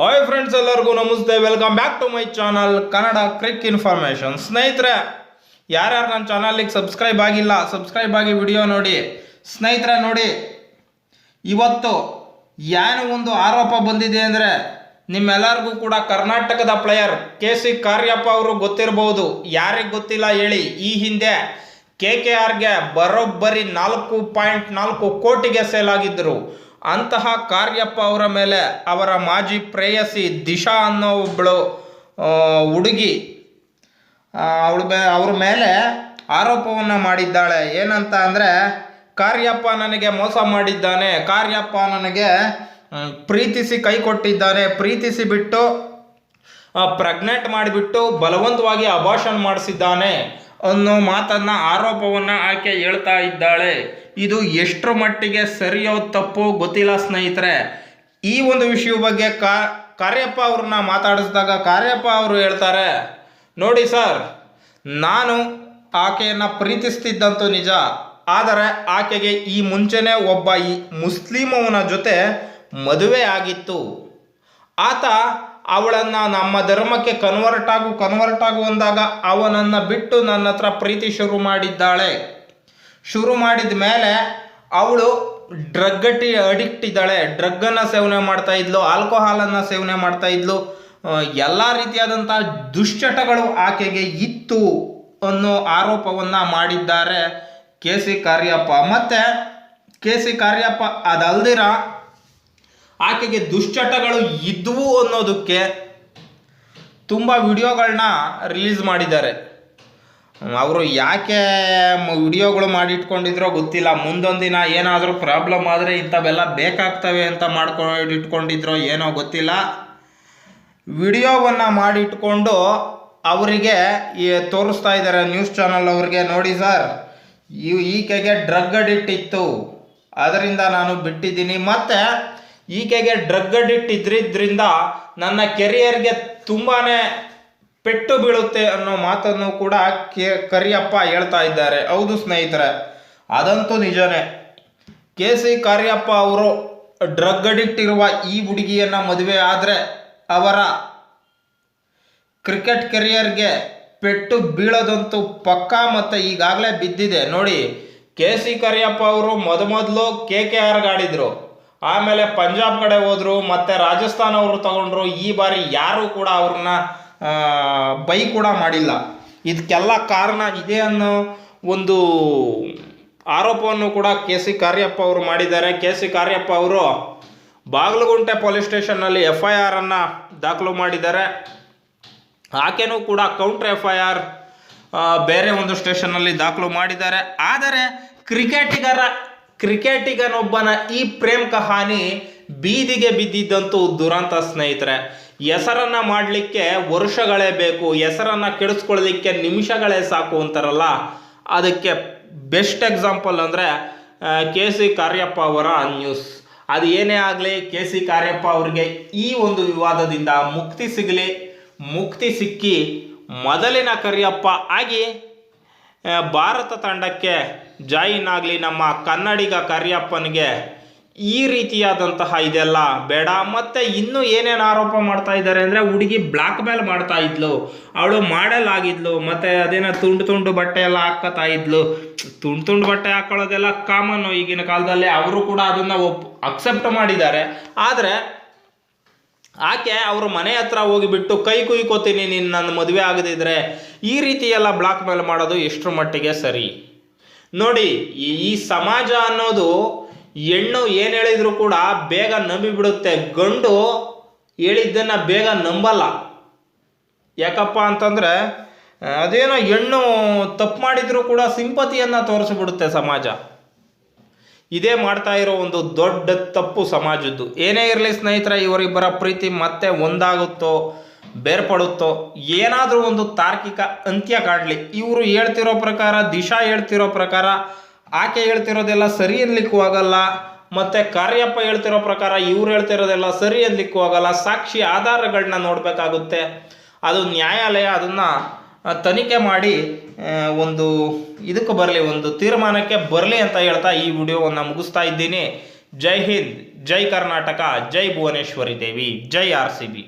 Hi friends ಎಲ್ಲರಿಗೂ ನಮಸ್ತೆ. Welcome back to my channel Kannada crick information ಸ್ನೇಹಿತರೆ, ಯಾರ್ಯಾರು ನನ್ನ ಚಾನಲಿಗೆ ಸಬ್ಸ್ಕ್ರೈಬ್ ಆಗಿಲ್ಲ ಸಬ್ಸ್ಕ್ರೈಬ್ ಆಗಿ ವಿಡಿಯೋ ನೋಡಿ. ಸ್ನೇಹಿತರೆ, ನೋಡಿ. ಇವತ್ತು ಏನು ಒಂದು ಆರೋಪ ಬಂದಿದೆ ಅಂದರೆ ನಿಮ್ಮೆಲ್ಲರಿಗೂ ಕೂಡ ಕರ್ನಾಟಕದ ಪ್ಲೇಯರ್ ಕೆ ಸಿ ಕಾರ್ಯಪ್ಪ ಅವರು ಗೊತ್ತಿರಬಹುದು ಯಾರಿಗೆ ಗೊತ್ತಿಲ್ಲ ಹೇಳಿ. ಈ ಹಿಂದೆ ಕೆ ಕೆ ಆರ್ಗೆ ಬರೋಬ್ಬರಿ ನಾಲ್ಕು ಪಾಯಿಂಟ್ ನಾಲ್ಕು ಕೋಟಿಗೆ ಸೇಲ್ ಆಗಿದ್ದರು ಅಂತಹ ಕಾರ್ಯಪ್ಪ ಅವರ ಮೇಲೆ ಅವರ ಮಾಜಿ ಪ್ರೇಯಸಿ ದಿಶಾ ಅನ್ನೋ ಒಬ್ಬಳು ಹುಡುಗಿ ಅವಳು ಅವ್ರ ಮೇಲೆ ಆರೋಪವನ್ನು ಮಾಡಿದ್ದಾಳೆ. ಏನಂತ ಅಂದರೆ, ಕಾರ್ಯಪ್ಪ ನನಗೆ ಮೋಸ ಮಾಡಿದ್ದಾನೆ, ಕಾರ್ಯಪ್ಪ ನನಗೆ ಪ್ರೀತಿಸಿ ಕೈ ಕೊಟ್ಟಿದ್ದಾನೆ, ಪ್ರೀತಿಸಿ ಬಿಟ್ಟು ಪ್ರೆಗ್ನೆಂಟ್ ಮಾಡಿಬಿಟ್ಟು ಬಲವಂತವಾಗಿ ಅಭಾಷಣ ಮಾಡಿಸಿದ್ದಾನೆ. ಅನ್ನೋ ಮಾತನ್ನ ಆರೋಪವನ್ನು ಆಕೆ ಹೇಳ್ತಾ ಇದ್ದಾಳೆ. ಇದು ಎಷ್ಟರ ಮಟ್ಟಿಗೆ ಸರಿಯೋ ತಪ್ಪೋ ಗೊತ್ತಿಲ್ಲ ಸ್ನೇಹಿತರೆ. ಈ ಒಂದು ವಿಷಯ ಬಗ್ಗೆ ಕಾ, ಕಾರ್ಯಪ್ಪ ಅವ್ರನ್ನ ಮಾತಾಡಿಸಿದಾಗ ಕಾರ್ಯಪ್ಪ ಅವರು ಹೇಳ್ತಾರೆ, ನೋಡಿ ಸರ್, ನಾನು ಆಕೆಯನ್ನು ಪ್ರೀತಿಸ್ತಿದ್ದಂತೂ ನಿಜ. ಆದರೆ ಆಕೆಗೆ ಈ ಮುಂಚೆನೇ ಒಬ್ಬ ಈ ಮುಸ್ಲಿಮವನ ಜೊತೆ ಮದುವೆ ಆಗಿತ್ತು. ಆತ ಅವಳನ್ನು ನಮ್ಮ ಧರ್ಮಕ್ಕೆ ಕನ್ವರ್ಟ್ ಆಗು ಕನ್ವರ್ಟ್ ಆಗು ಅಂದಾಗ ಅವನನ್ನು ಬಿಟ್ಟು ನನ್ನ ಹತ್ರ ಪ್ರೀತಿ ಶುರು ಮಾಡಿದ್ದಾಳೆ. ಶುರು ಮಾಡಿದ ಮೇಲೆ ಅವಳು ಡ್ರಗ್ಗಟಿ ಅಡಿಕ್ಟ್ ಇದ್ದಾಳೆ. ಡ್ರಗ್ಗನ್ನು ಸೇವನೆ ಮಾಡ್ತಾ ಇದ್ಲು ಆಲ್ಕೋಹಾಲನ್ನು ಸೇವನೆ ಮಾಡ್ತಾ ಇದ್ಲು. ಎಲ್ಲ ರೀತಿಯಾದಂಥ ದುಶ್ಚಟಗಳು ಆಕೆಗೆ ಇತ್ತು ಅನ್ನೋ ಆರೋಪವನ್ನು ಮಾಡಿದ್ದಾರೆ ಕೆ ಸಿ ಕಾರ್ಯಪ್ಪ. ಮತ್ತು ಕೆ ಸಿ ಕಾರ್ಯಪ್ಪ, ಅದಲ್ದಿರ ಆಕೆಗೆ ದುಶ್ಚಟಗಳು ಇದ್ವು ಅನ್ನೋದಕ್ಕೆ ತುಂಬ ವಿಡಿಯೋಗಳನ್ನ ರಿಲೀಸ್ ಮಾಡಿದ್ದಾರೆ. ಅವರು ಯಾಕೆ ವಿಡಿಯೋಗಳು ಮಾಡಿಟ್ಕೊಂಡಿದ್ರೋ ಗೊತ್ತಿಲ್ಲ. ಮುಂದೊಂದು ದಿನ ಏನಾದರೂ ಪ್ರಾಬ್ಲಮ್ ಆದರೆ ಇಂಥವೆಲ್ಲ ಬೇಕಾಗ್ತವೆ ಅಂತ ಮಾಡ್ಕೊಂಡು ಇಟ್ಕೊಂಡಿದ್ರೋ ಏನೋ ಗೊತ್ತಿಲ್ಲ. ವಿಡಿಯೋವನ್ನು ಮಾಡಿಟ್ಕೊಂಡು ಅವರಿಗೆ ತೋರಿಸ್ತಾ ಇದ್ದಾರೆ ನ್ಯೂಸ್ ಚಾನಲ್ ಅವ್ರಿಗೆ ನೋಡಿ ಸರ್ ಈಕೆಗೆ ಡ್ರಗ್ ಅಡಿಟ್ ಇತ್ತು. ಅದರಿಂದ ನಾನು ಬಿಟ್ಟಿದ್ದೀನಿ. ಮತ್ತು ಈಕೆಗೆ ಡ್ರಗ್ ಅಡಿಕ್ಟ್ ಇದ್ರಿದ್ರಿಂದ ನನ್ನ ಕೆರಿಯರ್ಗೆ ತುಂಬಾ ಪೆಟ್ಟು ಬೀಳುತ್ತೆ ಅನ್ನೋ ಮಾತನ್ನು ಕೂಡ ಕೆ, ಕರಿಯಪ್ಪ ಹೇಳ್ತಾ ಇದ್ದಾರೆ. ಹೌದು ಸ್ನೇಹಿತರೆ, ಅದಂತೂ ನಿಜನೇ. ಕೆ ಸಿ ಕಾರ್ಯಪ್ಪ ಅವರು ಡ್ರಗ್ ಅಡಿಕ್ಟ್ ಇರುವ ಈ ಹುಡುಗಿಯನ್ನು ಮದುವೆ ಆದರೆ ಅವರ ಕ್ರಿಕೆಟ್ ಕೆರಿಯರ್ಗೆ ಪೆಟ್ಟು ಬೀಳೋದಂತೂ ಪಕ್ಕಾ ಮತ್ತು ಈಗಾಗಲೇ ಬಿದ್ದಿದೆ. ನೋಡಿ, ಕೆ ಸಿ ಕರಿಯಪ್ಪ ಅವರು ಮೊದಮೊದಲು ಕೆ ಕೆ ಆರ್ಗೆ ಆಡಿದರು. ಆಮೇಲೆ ಪಂಜಾಬ್ ಕಡೆ ಹೋದರು, ಮತ್ತು ರಾಜಸ್ಥಾನ ಅವರು ತಗೊಂಡ್ರು, ಈ ಬಾರಿ ಯಾರೂ ಕೂಡ ಅವ್ರನ್ನ ಬೈ ಕೂಡ ಮಾಡಿಲ್ಲ. ಇದಕ್ಕೆಲ್ಲ ಕಾರಣ ಇದೆ ಅನ್ನೋ ಒಂದು ಆರೋಪವನ್ನು ಕೂಡ ಕೆ ಸಿ ಕಾರ್ಯಪ್ಪ ಅವರು ಮಾಡಿದ್ದಾರೆ. ಕೆ ಸಿ ಕಾರ್ಯಪ್ಪ ಅವರು ಬಾಗಲಗುಂಟೆ ಪೊಲೀಸ್ ಸ್ಟೇಷನ್ನಲ್ಲಿ ಎಫ್ ಐ ಆರನ್ನು ದಾಖಲು ಮಾಡಿದ್ದಾರೆ. ಆಕೆನೂ ಕೂಡ ಕೌಂಟರ್ ಎಫ್ ಐ ಆರ್ ಬೇರೆ ಒಂದು ಸ್ಟೇಷನ್ನಲ್ಲಿ ದಾಖಲು ಮಾಡಿದ್ದಾರೆ. ಆದರೆ ಕ್ರಿಕೆಟಿಗರ ಕ್ರಿಕೆಟಿಗನೊಬ್ಬನ ಈ ಪ್ರೇಮ್ ಕಹಾನಿ ಬೀದಿಗೆ ಬಿದ್ದಿದ್ದಂತೂ ದುರಂತ ಸ್ನೇಹಿತರೆ. ಹೆಸರನ್ನ ಮಾಡಲಿಕ್ಕೆ ವರ್ಷಗಳೇ ಬೇಕು, ಹೆಸರನ್ನ ಕೆಡಿಸ್ಕೊಳ್ಳೋದಕ್ಕೆ ನಿಮಿಷಗಳೇ ಸಾಕು ಅಂತಾರಲ್ಲ. ಅದಕ್ಕೆ ಬೆಸ್ಟ್ ಎಕ್ಸಾಂಪಲ್ ಅಂದರೆ ಕೆ ಸಿ ಕಾರ್ಯಪ್ಪ ಅವರ ನ್ಯೂಸ್. ಅದು ಏನೇ ಆಗಲಿ, ಕೆ ಸಿ ಕಾರ್ಯಪ್ಪ ಅವರಿಗೆ ಈ ಒಂದು ವಿವಾದದಿಂದ ಮುಕ್ತಿ ಸಿಗಲಿ, ಮುಕ್ತಿ ಸಿಕ್ಕಿ, ಮೊದಲಿನ ಕರಿಯಪ್ಪ ಆಗಿ ಭಾರತ ತಂಡಕ್ಕೆ ಜಾಯಿನ್ ಆಗಲಿ ನಮ್ಮ ಕನ್ನಡಿಗ ಕರಿಯಪ್ಪನಿಗೆ ಈ ರೀತಿಯಾದಂತಹ ಇದೆಲ್ಲ ಬೇಡ. ಮತ್ತು ಇನ್ನೂ ಏನೇನು ಆರೋಪ ಮಾಡ್ತಾ ಇದ್ದಾರೆ ಅಂದರೆ ಹುಡುಗಿ ಬ್ಲ್ಯಾಕ್ ಮೇಲ್ ಮಾಡ್ತಾ ಇದ್ಲು. ಅವಳು ಮಾಡೆಲ್ ಆಗಿದ್ಲು ಮತ್ತು ಅದೇನೋ ತುಂಡು ತುಂಡು ಬಟ್ಟೆ ಎಲ್ಲ ಹಾಕತಾ ಇದ್ಲು. ತುಂಡು ತುಂಡು ಬಟ್ಟೆ ಹಾಕೊಳ್ಳೋದೆಲ್ಲ ಕಾಮನ್ನು ಈಗಿನ ಕಾಲದಲ್ಲಿ ಅವರು ಕೂಡ ಅದನ್ನು ಒಪ್ ಅಕ್ಸೆಪ್ಟ್ ಮಾಡಿದ್ದಾರೆ. ಆದರೆ ಆಕೆ ಅವ್ರ ಮನೆ ಹತ್ರ ಹೋಗಿಬಿಟ್ಟು ಕೈ ಕುಯ್ಕೋತೀನಿ, ನೀನು ನನ್ನ ಮದುವೆ ಆಗದಿದ್ರೆ ಈ ರೀತಿ ಎಲ್ಲ ಬ್ಲಾಕ್ ಮೇಲ್ ಮಾಡೋದು ಎಷ್ಟರ ಮಟ್ಟಿಗೆ ಸರಿ? ನೋಡಿ, ಈ ಸಮಾಜ ಅನ್ನೋದು ಹೆಣ್ಣು ಏನು ಹೇಳಿದ್ರು ಕೂಡ ಬೇಗ ನಂಬಿಬಿಡುತ್ತೆ ಗಂಡು ಹೇಳಿದ್ದನ್ನು ಬೇಗ ನಂಬಲ್ಲ. ಯಾಕಪ್ಪ ಅಂತಂದರೆ, ಅದೇನೋ ಹೆಣ್ಣು ತಪ್ಪು ಮಾಡಿದರೂ ಕೂಡ ಸಿಂಪತಿಯನ್ನು ತೋರಿಸ್ಬಿಡುತ್ತೆ ಸಮಾಜ. ಇದೇ ಮಾಡ್ತಾ ಇರೋ ಒಂದು ದೊಡ್ಡ ತಪ್ಪು ಸಮಾಜದ್ದು. ಏನೇ ಇರಲಿ ಸ್ನೇಹಿತರ, ಇವರಿಬ್ಬರ ಪ್ರೀತಿ ಮತ್ತೆ ಒಂದಾಗುತ್ತೋ, ಬೇರ್ಪಡುತ್ತೋ, ಏನಾದರೂ ಒಂದು ತಾರ್ಕಿಕ ಅಂತ್ಯ ಕಾಡಲಿ. ಇವರು ಹೇಳ್ತಿರೋ ಪ್ರಕಾರ, ದಿಶಾ ಹೇಳ್ತಿರೋ ಪ್ರಕಾರ, ಆಕೆ ಹೇಳ್ತಿರೋದೆಲ್ಲ ಸರಿ ಅನ್ಲಿಕ್ಕೂ ಆಗಲ್ಲ, ಮತ್ತು ಕಾರ್ಯಪ್ಪ ಹೇಳ್ತಿರೋ ಪ್ರಕಾರ ಇವ್ರು ಹೇಳ್ತಿರೋದೆಲ್ಲ ಸರಿ ಅನ್ಲಿಕ್ಕೂ ಆಗಲ್ಲ, ಸಾಕ್ಷಿ ಆಧಾರಗಳನ್ನ ನೋಡಬೇಕಾಗುತ್ತೆ. ಅದು ನ್ಯಾಯಾಲಯ ಅದನ್ನು ತನಿಖೆ ಮಾಡಿ ಒಂದು ಇದಕ್ಕೆ ಬರಲಿ, ಒಂದು ತೀರ್ಮಾನಕ್ಕೆ ಬರಲಿ ಅಂತ ಹೇಳ್ತಾ ಈ ವಿಡಿಯೋವನ್ನು ಮುಗಿಸ್ತಾ ಇದ್ದೀನಿ. ಜೈ ಹಿಂದ್, ಜೈ ಕರ್ನಾಟಕ, ಜೈ ಭುವನೇಶ್ವರಿ ದೇವಿ, ಜೈ ಆರ್ ಸಿ ಬಿ.